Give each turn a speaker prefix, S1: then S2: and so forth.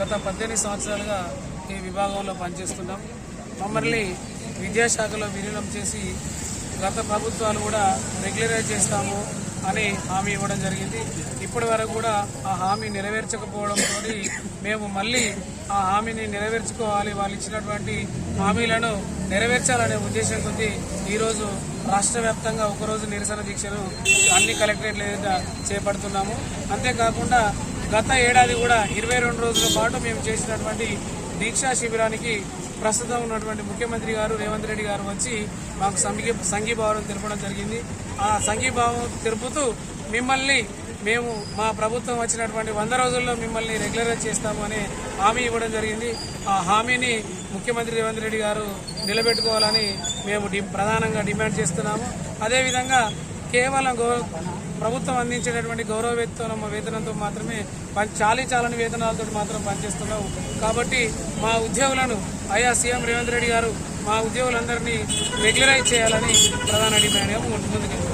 S1: గత పద్దెనిమిది సంవత్సరాలుగా ఈ విభాగంలో పనిచేస్తున్నాం. మమ్మల్ని విద్యాశాఖలో విలీనం చేసి గత ప్రభుత్వాలు కూడా రెగ్యులరైజ్ చేస్తాము అని హామీ ఇవ్వడం జరిగింది. ఇప్పటి వరకు కూడా ఆ హామీ నెరవేర్చకపోవడంతో మేము మళ్ళీ ఆ హామీని నెరవేర్చుకోవాలి. వాళ్ళు ఇచ్చినటువంటి హామీలను నెరవేర్చాలనే ఉద్దేశం కొద్దీ ఈరోజు రాష్ట్ర వ్యాప్తంగా ఒకరోజు నిరసన దీక్షను అన్ని కలెక్టరేట్ల చేపడుతున్నాము. అంతేకాకుండా గత ఏడాది కూడా ఇరవై రెండు రోజుల పాటు మేము చేసినటువంటి దీక్షా శిబిరానికి ప్రస్తుతం ఉన్నటువంటి ముఖ్యమంత్రి గారు రేవంత్ రెడ్డి గారు వచ్చి మాకు సంఘీ సంఘీభావం తెలపడం జరిగింది. ఆ సంఘీభావం తెలుపుతూ మిమ్మల్ని మేము మా ప్రభుత్వం వచ్చినటువంటి వంద రోజుల్లో మిమ్మల్ని రెగ్యులరైజ్ చేస్తాము అనే హామీ ఇవ్వడం జరిగింది. ఆ హామీని ముఖ్యమంత్రి రేవంత్ రెడ్డి గారు నిలబెట్టుకోవాలని మేము డి ప్రధానంగా డిమాండ్ చేస్తున్నాము. అదేవిధంగా కేవలం ప్రభుత్వం అందించేటటువంటి గౌరవ వేతనం వేతనంతో మాత్రమే పని చాలీ చాలని వేతనాలతో మాత్రం పనిచేస్తున్నాము కాబట్టి మా ఉద్యోగులను ఆయా సీఎం రేవంత్ రెడ్డి గారు మా ఉద్యోగులందరినీ రెగ్యులరైజ్ చేయాలని ప్రధాన డిమాండ్గా ముందుకు